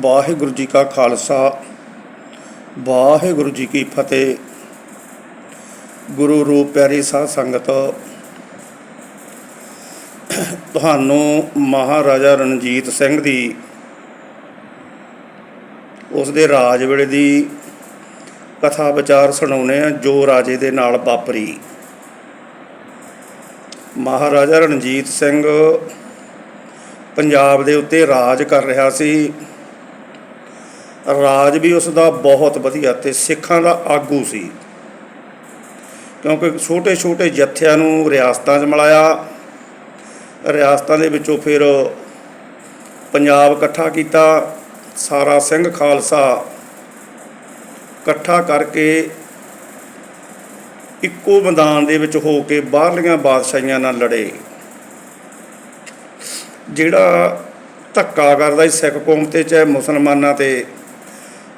ਵਾਹਿਗੁਰੂ ਜੀ ਕਾ ਖਾਲਸਾ, ਵਾਹਿਗੁਰੂ ਜੀ ਕੀ ਫਤਿਹ। ਗੁਰੂ ਰੂਪ ਪਿਆਰੀ ਸਾਧ ਸੰਗਤ, ਤੁਹਾਨੂੰ ਮਹਾਰਾਜਾ ਰਣਜੀਤ ਸਿੰਘ ਦੀ ਉਸ ਦੇ ਰਾਜ ਵੇਲੇ ਦੀ ਕਥਾ ਵਿਚਾਰ ਸੁਣਾਉਨੇ ਆ ਜੋ ਰਾਜੇ ਦੇ ਨਾਲ ਵਾਪਰੀ। ਮਹਾਰਾਜਾ ਰਣਜੀਤ ਸਿੰਘ ਪੰਜਾਬ ਦੇ ਉੱਤੇ ਰਾਜ ਕਰ ਰਿਹਾ ਸੀ। ਰਾਜ ਵੀ ਉਸ ਦਾ ਬਹੁਤ ਵਧੀਆ ਤੇ ਸਿੱਖਾਂ ਦਾ ਆਗੂ ਸੀ। ਕਿਉਂਕਿ ਛੋਟੇ ਛੋਟੇ ਜੱਥਿਆਂ ਨੂੰ ਰਿਆਸਤਾਂ 'ਚ ਮਿਲਾਇਆ। ਰਿਆਸਤਾਂ ਦੇ ਵਿੱਚੋਂ ਫਿਰ ਪੰਜਾਬ ਇਕੱਠਾ ਕੀਤਾ। ਸਾਰਾ ਸਿੰਘ ਖਾਲਸਾ ਇਕੱਠਾ ਕਰਕੇ ਇੱਕੋ ਮੈਦਾਨ ਦੇ ਵਿੱਚ ਹੋ ਕੇ ਬਾਹਰਲੀਆਂ ਬਾਦਸ਼ਾਹੀਆਂ ਨਾਲ ਲੜੇ। ਜਿਹੜਾ ਧੱਕਾ ਕਰਦਾ ਸੀ ਸਿੱਖ ਕੌਮ ਤੇ, ਚਾਹੇ ਮੁਸਲਮਾਨਾਂ ਤੇ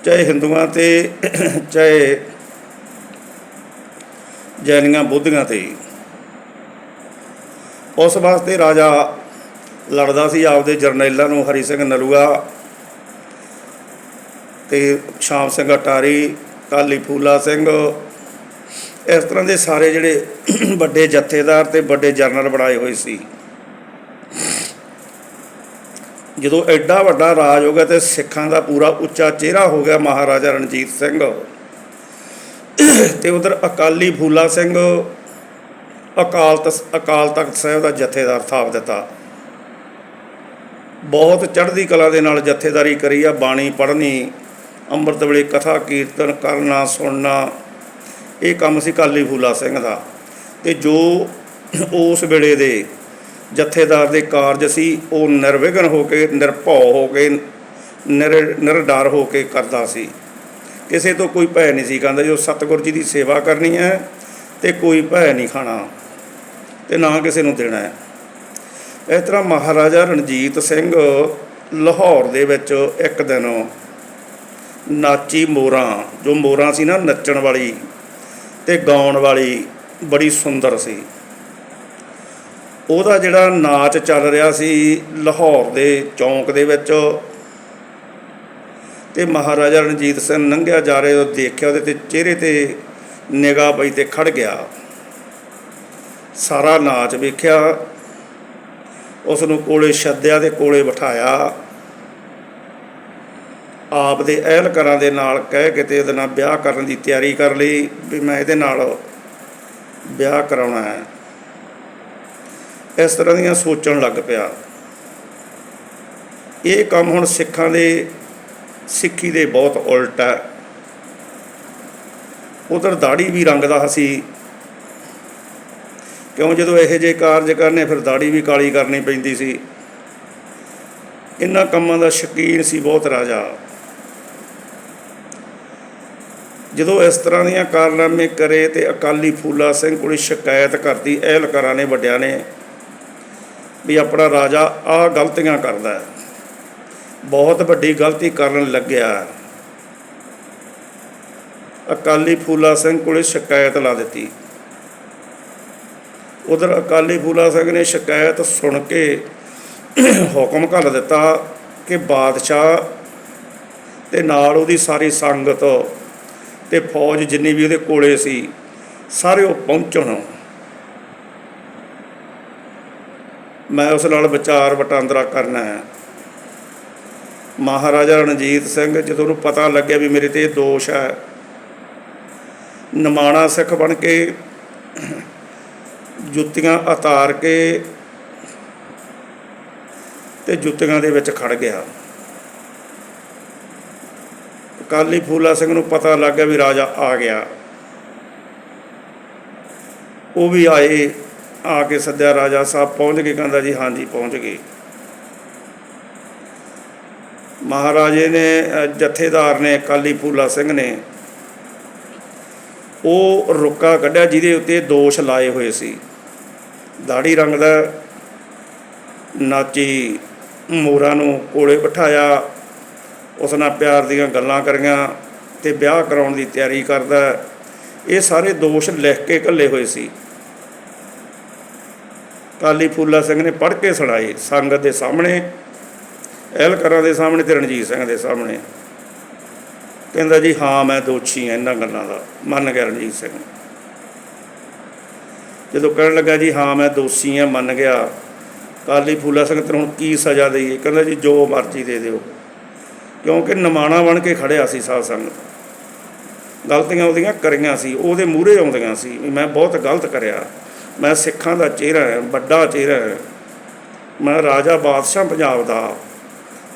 ਚਾਹੇ ਹਿੰਦੂਆਂ ਤੇ, ਚਾਹੇ ਜੈਨੀਆਂ ਬੁੱਧੀਆਂ ਤੇ। ਉਸ ਵਾਸਤੇ ਰਾਜਾ ਲੜਦਾ ਸੀ ਆਪਦੇ ਜਰਨੈਲਾਂ ਨੂੰ, ਹਰੀ ਸਿੰਘ ਨਲੂਆ ਤੇ ਸ਼ਾਮ ਸਿੰਘ ਅਟਾਰੀ, ਕਾਲੀ ਫੂਲਾ ਸਿੰਘ। ਇਸ ਤਰ੍ਹਾਂ ਦੇ ਸਾਰੇ ਜਿਹੜੇ ਵੱਡੇ ਜਥੇਦਾਰ ਤੇ ਵੱਡੇ ਜਰਨਲ ਬਣਾਏ ਹੋਏ ਸੀ। ਜਦੋਂ ਐਡਾ ਵੱਡਾ ਰਾਜ ਹੋ ਗਿਆ ਤੇ ਸਿੱਖਾਂ ਦਾ ਪੂਰਾ ਉੱਚਾ ਚਿਹਰਾ ਹੋ ਗਿਆ ਮਹਾਰਾਜਾ ਰਣਜੀਤ ਸਿੰਘ। ਤੇ ਉਧਰ ਅਕਾਲੀ ਫੂਲਾ ਸਿੰਘ, ਅਕਾਲ ਤਸ- ਅਕਾਲ ਤਖਤ ਸਾਹਿਬ ਦਾ ਜਥੇਦਾਰ ਥਾਪ ਦਿੱਤਾ। ਬਹੁਤ ਚੜ੍ਹਦੀ ਕਲਾ ਦੇ ਨਾਲ ਜਥੇਦਾਰੀ ਕਰੀ ਆ, ਬਾਣੀ ਪੜ੍ਹਨੀ, ਅੰਮ੍ਰਿਤ ਵੇਲੇ ਕਥਾ ਕੀਰਤਨ ਕਰਨਾ, ਸੁਣਨਾ, ਇਹ ਕੰਮ ਸੀ ਕਾਲੀ ਫੂਲਾ ਸਿੰਘ ਦਾ। ਤੇ ਜੋ ਉਸ ਵੇਲੇ ਦੇ ਜਥੇਦਾਰ ਦੇ ਕਾਰਜ ਸੀ ਉਹ ਨਿਰਵਿਘਨ ਹੋ ਕੇ, ਨਿਰਭਉ ਹੋ ਕੇ, ਨਿਰ, ਨਿਰਡਰ ਹੋ ਕੇ ਕਰਦਾ ਸੀ। ਕਿਸੇ ਤੋਂ ਕੋਈ ਭੈ ਨਹੀਂ ਸੀ, ਕਹਿੰਦਾ ਜੋ ਸਤਿਗੁਰ ਜੀ ਦੀ ਸੇਵਾ ਕਰਨੀ ਹੈ ਤੇ ਕੋਈ ਭੈ ਨਹੀਂ ਖਾਣਾ ਤੇ ਨਾ ਕਿਸੇ ਨੂੰ ਦੇਣਾ ਹੈ। ਇਸ ਤਰ੍ਹਾਂ ਮਹਾਰਾਜਾ ਰਣਜੀਤ ਸਿੰਘ ਲਾਹੌਰ ਦੇ ਵਿੱਚ ਇੱਕ ਦਿਨ ਨਾਚੀ ਮੋਰਾਂ ਜੋ ਮੋਰਾਂ ਸੀ ਨਾ ਨੱਚਣ ਵਾਲੀ ਤੇ ਗਾਉਣ ਵਾਲੀ, ਬੜੀ ਸੁੰਦਰ ਸੀ। ਉਹਦਾ ਜਿਹੜਾ ਨਾਚ ਚੱਲ ਰਿਹਾ ਸੀ ਲਾਹੌਰ ਦੇ ਚੌਂਕ ਦੇ ਵਿੱਚ, ਤੇ ਮਹਾਰਾਜਾ ਰਣਜੀਤ ਸਿੰਘ ਲੰਘਿਆ ਜਾ ਰਿਹਾ ਉਹ ਦੇਖਿਆ ਉਹਦੇ ਤੇ ਚਿਹਰੇ ਤੇ ਨਿਗਾਹ ਪਈ ਤੇ ਖੜ ਗਿਆ। ਸਾਰਾ ਨਾਚ ਵੇਖਿਆ ਉਸ ਨੂੰ ਕੋਲੇ ਛੱਡਿਆ ਤੇ ਕੋਲੇ ਬਿਠਾਇਆ। ਆਪ ਦੇ ਅਹਿਲਕਾਰਾਂ ਦੇ ਨਾਲ ਕਹਿ ਕੇ ਤੇ ਉਹਦੇ ਨਾਲ ਵਿਆਹ ਕਰਨ ਦੀ ਤਿਆਰੀ ਕਰ ਲਈ ਵੀ ਮੈਂ ਇਹਦੇ ਨਾਲ ਵਿਆਹ ਕਰਾਉਣਾ ਹੈ। ਇਸ ਤਰ੍ਹਾਂ ਦੀਆਂ ਸੋਚਣ ਲੱਗ ਪਿਆ। ਇਹ ਕੰਮ ਹੁਣ ਸਿੱਖਾਂ ਦੇ, ਸਿੱਖੀ ਦੇ ਬਹੁਤ ਉਲਟ ਹੈ। ਉਧਰ ਦਾੜੀ ਵੀ ਰੰਗਦਾ ਸੀ। ਕਿਉਂ? ਜਦੋਂ ਇਹੋ ਜਿਹੇ ਕਾਰਜ ਕਰਨੇ, ਫਿਰ ਦਾੜੀ ਵੀ ਕਾਲੀ ਕਰਨੀ ਪੈਂਦੀ ਸੀ। ਇਹਨਾਂ ਕੰਮਾਂ ਦਾ ਸ਼ਕੀਨ ਸੀ ਬਹੁਤ ਰਾਜਾ। ਜਦੋਂ ਇਸ ਤਰ੍ਹਾਂ ਦੀਆਂ ਕਾਰਨਾਮੇ ਕਰੇ ਤੇ ਅਕਾਲੀ ਫੂਲਾ ਸਿੰਘ ਕੋਲ ਸ਼ਿਕਾਇਤ ਕਰਦੀ ਅਹਿਲਕਾਰਾਂ ਨੇ, ਵੱਡਿਆਂ ਨੇ ਵੀ ਆਪਣਾ ਰਾਜਾ ਆਹ ਗਲਤੀਆਂ ਕਰਦਾ ਹੈ। ਬਹੁਤ ਵੱਡੀ ਗਲਤੀ ਕਰਨ ਲੱਗਿਆ ਅਕਾਲੀ ਫੂਲਾ ਸਿੰਘ ਕੋਲੇ ਸ਼ਿਕਾਇਤ ਲਾ ਦਿੱਤੀ। ਉਧਰ ਅਕਾਲੀ ਫੂਲਾ ਸਿੰਘ ਨੇ ਸ਼ਿਕਾਇਤ ਸੁਣ ਕੇ ਹੁਕਮ ਕਰ ਦਿੱਤਾ ਕਿ ਬਾਦਸ਼ਾਹ ਤੇ ਨਾਲ ਉਹਦੀ ਸਾਰੀ ਸੰਗਤ ਤੇ ਫੌਜ ਜਿੰਨੀ ਵੀ ਉਹਦੇ ਕੋਲੇ ਸੀ, ਸਾਰੇ ਉਹ ਪਹੁੰਚਣ। ਮੈਂ ਉਸ ਨਾਲ ਵਿਚਾਰ ਵਟਾਂਦਰਾ ਕਰਨਾ ਹੈ ਮਹਾਰਾਜਾ ਰਣਜੀਤ ਸਿੰਘ, ਜਦੋਂ ਨੂੰ ਪਤਾ ਲੱਗਿਆ ਵੀ ਮੇਰੇ ਤੇ ਇਹ ਦੋਸ਼ ਹੈ, ਨਮਾਣਾ ਸਿੱਖ ਬਣ ਕੇ ਜੁੱਤੀਆਂ ਉਤਾਰ ਕੇ ਤੇ ਜੁੱਤੀਆਂ ਦੇ ਵਿੱਚ ਖੜ ਗਿਆ। ਕਾਲੀ ਫੂਲਾ ਸਿੰਘ ਨੂੰ ਪਤਾ ਲੱਗ ਗਿਆ ਵੀ ਰਾਜਾ ਆ ਗਿਆ। ਉਹ ਵੀ ਆਏ ਆ ਕੇ ਸੱਦਿਆ, ਰਾਜਾ ਸਾਹਿਬ ਪਹੁੰਚ ਗਏ, ਕਹਿੰਦਾ ਜੀ, ਹਾਂਜੀ, ਪਹੁੰਚ ਗਏ। ਮਹਾਰਾਜੇ ਨੇ ਜਥੇਦਾਰ ਨੇ ਕਾਲੀ ਫੂਲਾ ਸਿੰਘ ਨੇ, ਉਹ ਰੁੱਕਾ ਕੱਢਿਆ, ਜਿਹਦੇ ਉੱਤੇ ਦੋਸ਼ ਲਾਏ ਹੋਏ ਸੀ। ਦਾੜੀ ਰੰਗ ਦਾ ਨਾਚੀ ਮੋਰਾਂ ਨੂੰ ਕੋਲੇ ਬਿਠਾਇਆ, ਉਸ ਨਾਲ ਪਿਆਰ ਦੀਆਂ ਗੱਲਾਂ ਕਰੀਆਂ ਤੇ ਵਿਆਹ ਕਰਾਉਣ ਦੀ ਤਿਆਰੀ ਕਰਦਾ। ਇਹ ਸਾਰੇ ਦੋਸ਼ ਲਿਖ ਕੇ ਘੱਲੇ ਹੋਏ ਸੀ। ਕਾਲੀ ਫੂਲਾ ਸਿੰਘ ਨੇ ਪੜ੍ਹ ਕੇ ਸੁਣਾਏ, ਸੰਗਤ ਦੇ ਸਾਹਮਣੇ ਅਹਿਲਕਾਰਾਂ ਦੇ ਸਾਹਮਣੇ ਤੇ ਰਣਜੀਤ ਸਿੰਘ ਦੇ ਸਾਹਮਣੇ। ਕਹਿੰਦਾ ਜੀ, ਹਾਂ, ਮੈਂ ਦੋਸ਼ੀ ਹਾਂ, ਇਹਨਾਂ ਗੱਲਾਂ ਦਾ, ਮੰਨ ਗਿਆ ਰਣਜੀਤ ਸਿੰਘ। ਜਦੋਂ ਕਹਿਣ ਲੱਗਾ ਜੀ, ਹਾਂ, ਮੈਂ ਦੋਸ਼ੀ ਹਾਂ, ਮੰਨ ਗਿਆ ਕਾਲੀ ਫੂਲਾ ਸਿੰਘ ਤੈਨੂੰ ਕੀ ਸਜ਼ਾ ਦੇਈਏ? ਕਹਿੰਦਾ ਜੀ, ਜੋ ਮਰਜ਼ੀ ਦੇ ਦਿਓ। ਕਿਉਂਕਿ ਨਮਾਣਾ ਬਣ ਕੇ ਖੜਿਆ ਸੀ ਸਾਧ ਸੰਗਤ। ਗਲਤੀਆਂ ਉਹਦੀਆਂ ਕਰੀਆਂ ਸੀ, ਉਹਦੇ ਮੂਹਰੇ ਆਉਂਦੀਆਂ ਸੀ, ਵੀ ਮੈਂ ਬਹੁਤ ਗਲਤ ਕਰਿਆ। ਮੈਂ ਸਿੱਖਾਂ ਦਾ ਚਿਹਰਾ ਹੈ, ਵੱਡਾ ਚਿਹਰਾ ਹੈ। ਮੈਂ ਰਾਜਾ ਬਾਦਸ਼ਾਹ ਪੰਜਾਬ ਦਾ।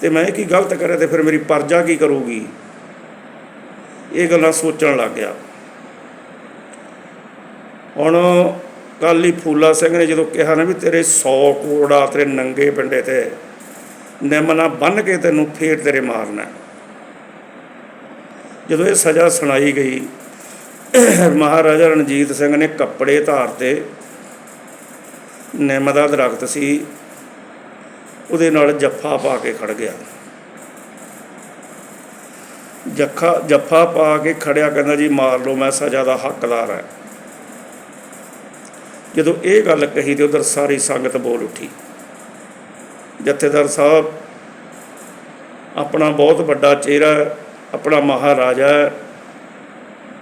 ਤੇ ਮੈਂ ਕੀ ਗਲਤ ਕਰਿਆ ਤੇ ਫਿਰ ਮੇਰੀ ਪਰਜਾ ਕੀ ਕਰੂਗੀ? ਇਹ ਗੱਲਾਂ ਸੋਚਣ ਲੱਗ ਗਿਆ। ਹੁਣ ਕਾਲੀ ਫੂਲਾ ਸਿੰਘ ਨੇ ਜਦੋਂ ਕਿਹਾ ਨਾ ਵੀ ਤੇਰੇ 100 ਕੋੜਾ ਤੇਰੇ ਨੰਗੇ ਪਿੰਡੇ ਤੇ ਨਿਮਨਾ ਬੰਨ ਕੇ ਤੈਨੂੰ ਫੇਰ ਤੇਰੇ ਮਾਰਨਾ। ਜਦੋਂ ਇਹ ਸਜ਼ਾ ਸੁਣਾਈ ਗਈ ਮਹਾਰਾਜਾ ਰਣਜੀਤ ਸਿੰਘ ਨੇ ਕੱਪੜੇ ਧਾਰ 'ਤੇ ਨਿੰਮ ਦਾ ਦਰਖਤ ਸੀ ਉਹਦੇ ਨਾਲ ਜੱਫਾ ਪਾ ਕੇ ਖੜ ਗਿਆ। ਜੱਖਾ ਜੱਫਾ ਪਾ ਕੇ ਖੜਿਆ ਕਹਿੰਦਾ ਜੀ ਮਾਰ ਲਓ ਮੈਂ ਸਜ਼ਾ ਦਾ ਹੱਕਦਾਰ ਹੈ। ਜਦੋਂ ਇਹ ਗੱਲ ਕਹੀ ਤੇ ਉਧਰ ਸਾਰੀ ਸੰਗਤ ਬੋਲ ਉੱਠੀ। ਜਥੇਦਾਰ ਸਾਹਿਬ ਆਪਣਾ ਬਹੁਤ ਵੱਡਾ ਚਿਹਰਾ ਆਪਣਾ ਮਹਾਰਾਜਾ ਹੈ,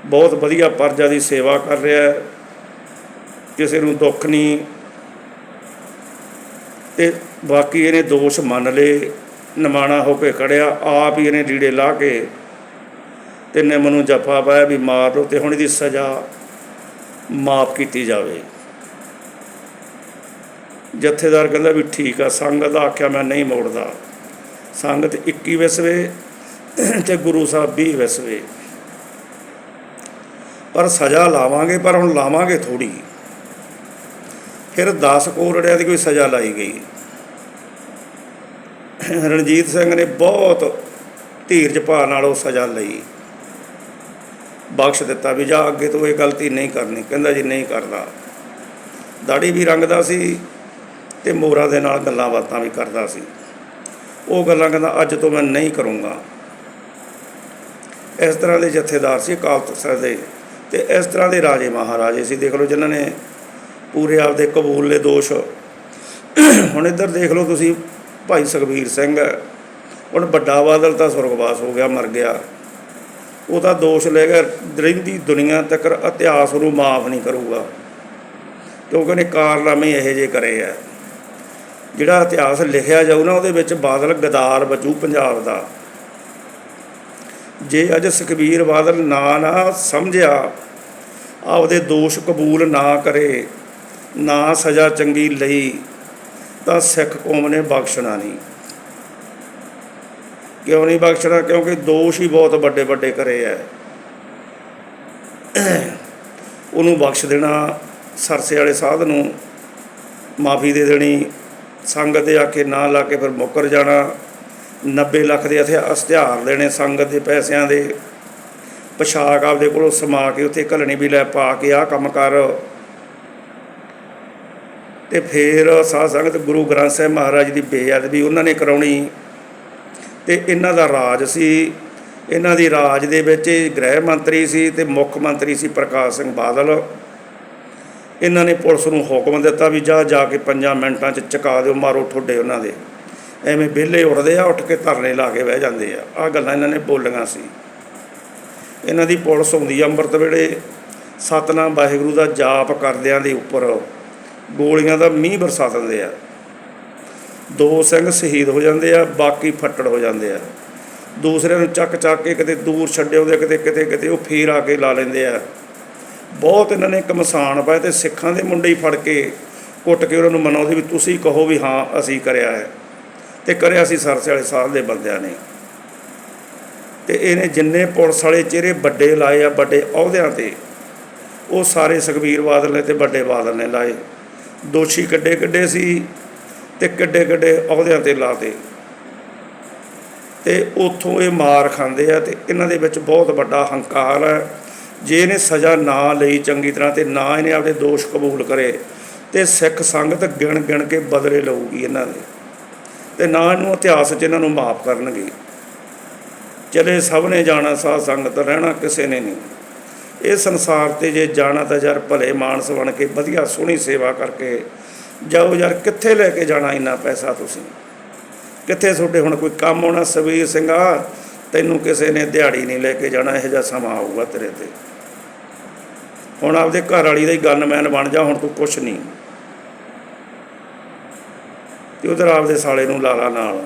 ਬਹੁਤ ਵਧੀਆ ਪਰਜਾ ਦੀ ਸੇਵਾ ਕਰ ਰਿਹਾ ਹੈ। ਕਿਸੇ ਨੂੰ ਦੁੱਖ ਨਹੀਂ। ਤੇ ਬਾਕੀ ਇਹਨੇ ਦੋਸ਼ ਮੰਨ ਲਏ। ਨਿਮਾਣਾ ਹੋ ਕੇ ਖੜਿਆ। ਆਪ ਹੀ ਇਹਨੇ ਲੀੜੇ ਲਾ ਕੇ ਤੇ ਨਿੰਮ ਨੂੰ ਜੱਫਾ ਪਾਇਆ ਵੀ ਮਾਰ ਲਓ ਤੇ ਹੁਣ ਇਹਦੀ ਸਜ਼ਾ ਮਾਫ ਕੀਤੀ ਜਾਵੇ। ਜਥੇਦਾਰ ਕਹਿੰਦਾ ਵੀ ਠੀਕ ਆ, ਸੰਗਤ ਦਾ ਆਖਿਆ ਮੈਂ ਨਹੀਂ ਮੋੜਦਾ। ਸੰਗਤ 21 ਵਿਸਵੇ ਤੇ ਗੁਰੂ ਸਾਹਿਬ 20 ਵਿਸਵੇ। ਪਰ ਸਜ਼ਾ ਲਾਵਾਂਗੇ, ਪਰ ਹੁਣ ਲਾਵਾਂਗੇ ਥੋੜੀ ਫਿਰ 10 ਕੋਰੜਿਆਂ ਦੀ ਕੋਈ ਸਜ਼ਾ ਲਾਈ ਗਈ। ਰਣਜੀਤ ਸਿੰਘ ਨੇ ਬਹੁਤ ਧੀਰਜ ਭਾਅ ਨਾਲ ਉਹ ਸਜ਼ਾ ਲਈ। ਬਖਸ਼ ਦਿੱਤਾ ਵੀ ਜਾ ਅੱਗੇ ਤੋਂ ਇਹ ਗਲਤੀ ਨਹੀਂ ਕਰਨੀ। ਕਹਿੰਦਾ ਜੀ ਨਹੀਂ ਕਰਦਾ। ਦਾੜੀ ਵੀ ਰੰਗਦਾ ਸੀ ਤੇ ਮੋਰਾ ਦੇ ਨਾਲ ਗੱਲਾਂ ਬਾਤਾਂ ਵੀ ਕਰਦਾ ਸੀ। ਉਹ ਗੱਲਾਂ ਕਹਿੰਦਾ, ਅੱਜ ਤੋਂ ਮੈਂ ਨਹੀਂ ਕਰੂੰਗਾ। ਇਸ ਤਰ੍ਹਾਂ ਦੇ ਜਥੇਦਾਰ ਸੀ ਅਕਾਲ ਤਖਤ ਸਾਹਿਬ ਦੇ। ਤੇ ਇਸ ਤਰ੍ਹਾਂ ਦੇ ਰਾਜੇ ਮਹਾਰਾਜੇ ਸੀ। ਦੇਖ ਲਓ ਜਿਨ੍ਹਾਂ ਨੇ ਪੂਰੇ ਆਪਦੇ ਕਬੂਲੇ ਦੋਸ਼। ਹੁਣ ਇੱਧਰ ਦੇਖ ਲਓ ਤੁਸੀਂ, ਭਾਈ ਸੁਖਬੀਰ ਸਿੰਘ ਹੁਣ ਵੱਡਾ ਬਾਦਲ ਤਾਂ ਸੁਰਗਵਾਸ ਹੋ ਗਿਆ, ਮਰ ਗਿਆ। ਉਹ ਤਾਂ ਦੋਸ਼ ਲੈ ਕੇ ਰਹਿੰਦੀ ਦੁਨੀਆ ਤੱਕ, ਇਤਿਹਾਸ ਨੂੰ ਮਾਫ ਨਹੀਂ ਕਰੂਗਾ। ਕਿਉਂਕਿ ਉਹਨੇ ਕਾਰਨਾਮੇ ਇਹੋ ਜਿਹੇ ਕਰੇ ਆ। ਜਿਹੜਾ ਇਤਿਹਾਸ ਲਿਖਿਆ ਜਾਊ ਨਾ, ਉਹਦੇ ਵਿੱਚ ਬਾਦਲ ਗਦਾਰ ਬਚੂ ਪੰਜਾਬ ਦਾ। ਜੇ ਅੱਜ ਸੁਖਬੀਰ ਬਾਦਲ ਨਾ ਨਾ ਸਮਝਿਆ, ਆਪਦੇ ਦੋਸ਼ ਕਬੂਲ ਨਾ ਕਰੇ, ਨਾ ਸਜ਼ਾ ਚੰਗੀ ਲਈ, ਤਾਂ ਸਿੱਖ ਕੌਮ ਨੇ ਬਖਸ਼ਣਾ ਨਹੀਂ। ਕਿਉਂ ਨਹੀਂ ਬਖਸ਼ਣਾ? ਕਿਉਂਕਿ ਦੋਸ਼ ਹੀ ਬਹੁਤ ਵੱਡੇ ਵੱਡੇ ਕਰੇ ਐ। ਉਹਨੂੰ ਬਖਸ਼ ਦੇਣਾ, ਸਰਸੇ ਵਾਲੇ ਸਾਧ ਨੂੰ ਮਾਫੀ ਦੇ ਦੇਣੀ, ਸੰਗਤ ਦੇ ਆ ਕੇ ਨਾ ਲਾ ਕੇ ਫਿਰ ਮੁੱਕਰ ਜਾਣਾ। 90 ਲੱਖ ਦੇ ਇਥੇ ਇਸ਼ਤਿਹਾਰ ਦੇਣੇ ਸੰਗਤ ਦੇ ਪੈਸਿਆਂ ਦੇ। ਪੋਸ਼ਾਕ ਆਪਦੇ ਕੋਲੋਂ ਸਮਾ ਕੇ ਉੱਥੇ ਘਲਣੀ ਵੀ ਲੈ ਪਾ ਕੇ ਆਹ ਕੰਮ ਕਰ। ਤੇ ਫਿਰ ਸਾਧ ਸੰਗਤ ਗੁਰੂ ਗ੍ਰੰਥ ਸਾਹਿਬ ਮਹਾਰਾਜ ਦੀ ਬੇਅਦਬੀ ਉਹਨਾਂ ਨੇ ਕਰਾਉਣੀ। ਤੇ ਇਹਨਾਂ ਦਾ ਰਾਜ ਸੀ। ਇਹਨਾਂ ਦੀ ਰਾਜ ਦੇ ਵਿੱਚ ਗ੍ਰਹਿ ਮੰਤਰੀ ਸੀ ਤੇ ਮੁੱਖ ਮੰਤਰੀ ਸੀ ਪ੍ਰਕਾਸ਼ ਸਿੰਘ ਬਾਦਲ। ਇਹਨਾਂ ਨੇ ਪੁਲਿਸ ਨੂੰ ਹੁਕਮ ਦਿੱਤਾ ਵੀ ਜਾ ਜਾ ਕੇ ਪੰਜਾਂ ਮਿੰਟਾਂ 'ਚ ਚੁਕਾ ਦਿਓ, ਮਾਰੋ ਠੋਡੇ ਉਹਨਾਂ ਦੇ। ਐਵੇਂ ਵਿਹਲੇ ਉੱਠਦੇ ਆ, ਉੱਠ ਕੇ ਧਰਨੇ ਲਾ ਕੇ ਬਹਿ ਜਾਂਦੇ ਆ। ਆ ਗੱਲਾਂ ਇਹਨਾਂ ਨੇ ਬੋਲੀਆਂ ਸੀ। ਇਹਨਾਂ ਦੀ ਪੁਲਿਸ ਆਉਂਦੀ ਆ ਅੰਮ੍ਰਿਤ ਵੇਲੇ। ਸਤਨਾਮ ਵਾਹਿਗੁਰੂ ਦਾ ਜਾਪ ਕਰਦਿਆਂ ਦੇ ਉੱਪਰ ਗੋਲੀਆਂ ਦਾ ਮੀਂਹ ਬਰਸਾ ਦਿੰਦੇ ਆ। ਦੋ ਸਿੰਘ ਸ਼ਹੀਦ ਹੋ ਜਾਂਦੇ ਆ, ਬਾਕੀ ਫੱਟੜ ਹੋ ਜਾਂਦੇ ਆ। ਦੂਸਰਿਆਂ ਨੂੰ ਚੱਕ ਚੱਕ ਕੇ ਕਿਤੇ ਦੂਰ ਛੱਡੇ ਹੁੰਦੇ ਕਿਤੇ ਕਿਤੇ ਕਿਤੇ ਉਹ ਫੇਰ ਆ ਕੇ ਲਾ ਲੈਂਦੇ ਆ। ਬਹੁਤ ਇਹਨਾਂ ਨੇ ਕਮਸਾਨ ਪਾਏ ਤੇ ਸਿੱਖਾਂ ਦੇ ਮੁੰਡੇ ਹੀ ਫੜ ਕੇ ਕੁੱਟ ਕੇ ਉਹਨਾਂ ਨੂੰ ਮਨਾਉਂਦੇ ਵੀ ਤੁਸੀਂ ਕਹੋ ਵੀ ਹਾਂ, ਅਸੀਂ ਕਰਿਆ ਹੈ। ਤੇ ਕਰਿਆ ਸੀ ਸਰਸੇ ਵਾਲੇ ਸਾਧ ਦੇ ਬੰਦਿਆਂ ਨੇ। ਤੇ ਇਹਨੇ ਜਿੰਨੇ ਪੁਲਿਸ ਵਾਲੇ ਚਿਹਰੇ ਵੱਡੇ ਲਾਏ ਆ, ਵੱਡੇ ਅਹੁਦਿਆਂ ਤੇ, ਉਹ ਸਾਰੇ ਸੁਖਬੀਰ ਬਾਦਲ ਨੇ ਤੇ ਵੱਡੇ ਬਾਦਲ ਨੇ ਲਾਏ। ਦੋਸ਼ੀ ਕੱਢੇ ਕੱਢੇ ਸੀ ਤੇ ਕਿੱਡੇ ਕਿੱਡੇ ਅਹੁਦਿਆਂ ਤੇ ਲਾਤੇ ਤੇ। ਉਥੋਂ ਇਹ ਮਾਰ ਖਾਂਦੇ ਆ ਤੇ ਇਹਨਾਂ ਦੇ ਵਿੱਚ ਬਹੁਤ ਵੱਡਾ ਹੰਕਾਰ ਹੈ ਜੇ ਇਹਨੇ ਸਜ਼ਾ ਨਾ ਲਈ ਚੰਗੀ ਤਰ੍ਹਾਂ ਤੇ ਨਾ ਇਹਨੇ ਆਪਦੇ ਦੋਸ਼ ਕਬੂਲ ਕਰੇ, ਤੇ ਸਿੱਖ ਸੰਗਤ ਗਿਣ ਗਿਣ ਕੇ ਬਦਲੇ ਲਊਗੀ ਇਹਨਾਂ ਦੇ। ਤੇ ਨਾ ਇਹਨੂੰ ਇਤਿਹਾਸ 'ਚ ਇਹਨਾਂ ਨੂੰ ਮਾਫ ਕਰਨਗੇ। ਚਲੇ ਸਭ ਨੇ ਜਾਣਾ ਸਾਧ ਸੰਗਤ, ਰਹਿਣਾ ਕਿਸੇ ਨੇ ਨਹੀਂ। ਇਹ ਸੰਸਾਰ ਤੇ ਜੇ ਜਾਣਾ ਤਾਂ ਯਾਰ ਭਲੇ ਮਾਨਸ ਬਣ ਕੇ ਵਧੀਆ ਸੋਹਣੀ ਸੇਵਾ ਕਰਕੇ ਜਾਓ ਯਾਰ, ਕਿੱਥੇ ਲੈ ਕੇ ਜਾਣਾ ਇੰਨਾ ਪੈਸਾ ਤੁਸੀਂ? ਕਿੱਥੇ ਤੁਹਾਡੇ ਹੁਣ ਕੋਈ ਕੰਮ ਹੋਣਾ? ਸਵੀਰ ਸਿੰਘਾ, ਤੈਨੂੰ ਕਿਸੇ ਨੇ ਦਿਹਾੜੀ ਨਹੀਂ ਲੈ ਕੇ ਜਾਣਾ, ਇਹੋ ਜਿਹਾ ਸਮਾਂ ਆਊਗਾ ਤੇਰੇ ਤੇ। ਹੁਣ ਆਪਦੇ ਘਰ ਵਾਲੀ ਦਾ ਹੀ ਗਨਮੈਨ ਬਣ ਜਾ, ਹੁਣ ਤੂੰ ਕੁਛ ਨਹੀਂ। ਤੇ ਉਧਰ ਆਪਦੇ ਸਾਲੇ ਨੂੰ ਲਾਲਾ ਨਾਲ।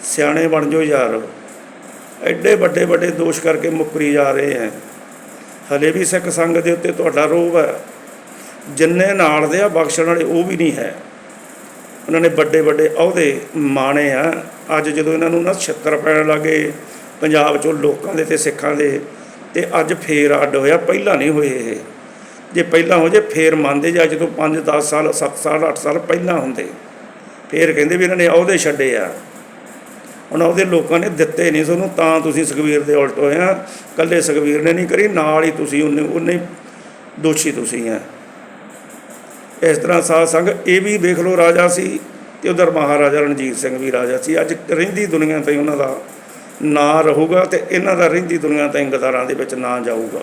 ਸਿਆਣੇ ਬਣ ਜਾਓ ਯਾਰ। ਐਡੇ ਵੱਡੇ ਵੱਡੇ ਦੋਸ਼ ਕਰਕੇ ਮੁੱਕਰੀ ਜਾ ਰਹੇ ਹੈ ਹਲੇ ਵੀ ਸਿੱਖ ਸੰਗ ਦੇ ਉੱਤੇ ਤੁਹਾਡਾ ਰੋਹ ਹੈ ਜਿੰਨੇ ਨਾਲ ਦੇ ਆ ਬਖਸ਼ਣ ਵਾਲੇ ਉਹ ਵੀ ਨਹੀਂ ਹੈ। ਉਹਨਾਂ ਨੇ ਵੱਡੇ ਵੱਡੇ ਅਹੁਦੇ ਮਾਣੇ ਆ। ਅੱਜ ਜਦੋਂ ਇਹਨਾਂ ਨੂੰ ਨਾ ਛਿੱਤਰ ਪੈਣ ਲੱਗੇ ਪੰਜਾਬ ਚੋਂ ਲੋਕਾਂ ਦੇ ਤੇ ਸਿੱਖਾਂ ਦੇ, ਤੇ ਅੱਜ ਫੇਰ ਅੱਡ ਹੋਇਆ, ਪਹਿਲਾਂ ਨਹੀਂ ਹੋਏ ਇਹ। ਜੇ ਪਹਿਲਾਂ ਹੋ ਜੇ, ਫੇਰ ਮੰਨਦੇ ਜਾਂ ਜਦੋਂ 5 10 ਸਾਲ 7 ਸਾਲ 8 ਸਾਲ ਪਹਿਲਾਂ ਹੁੰਦੇ, ਫੇਰ ਕਹਿੰਦੇ ਵੀ ਇਹਨਾਂ ਨੇ ਅਹੁਦੇ ਛੱਡੇ ਆ। ਹੁਣ ਉਹਦੇ ਲੋਕਾਂ ਨੇ ਦਿੱਤੇ ਨਹੀਂ ਤੁਹਾਨੂੰ ਤਾਂ ਤੁਸੀਂ ਸੁਖਵੀਰ ਦੇ ਉਲਟ ਹੋਏ ਆ। ਕੱਲੇ ਸੁਖਵੀਰ ਨੇ ਨਹੀਂ ਕਰੀ, ਨਾਲ ਹੀ ਤੁਸੀਂ ਉਹਨੇ ਉਹਨੇ ਦੋਸ਼ੀ ਤੁਸੀਂ ਆ। ਇਸ ਤਰ੍ਹਾਂ ਸਾਧ ਸੰਗ ਇਹ ਵੀ ਵੇਖ ਲਓ ਰਾਜਾ ਸੀ ਤੇ ਉਧਰ ਮਹਾਰਾਜਾ ਰਣਜੀਤ ਸਿੰਘ ਵੀ ਰਾਜਾ ਸੀ। ਅੱਜ ਰਹਿੰਦੀ ਦੁਨੀਆ ਤੇ ਉਹਨਾਂ ਦਾ ਨਾਂ ਰਹੂਗਾ ਤੇ ਇਹਨਾਂ ਦਾ ਰਹਿੰਦੀ ਦੁਨੀਆ ਤੇ ਗਦਾਰਾਂ ਦੇ ਵਿੱਚ ਨਾਂ ਜਾਊਗਾ।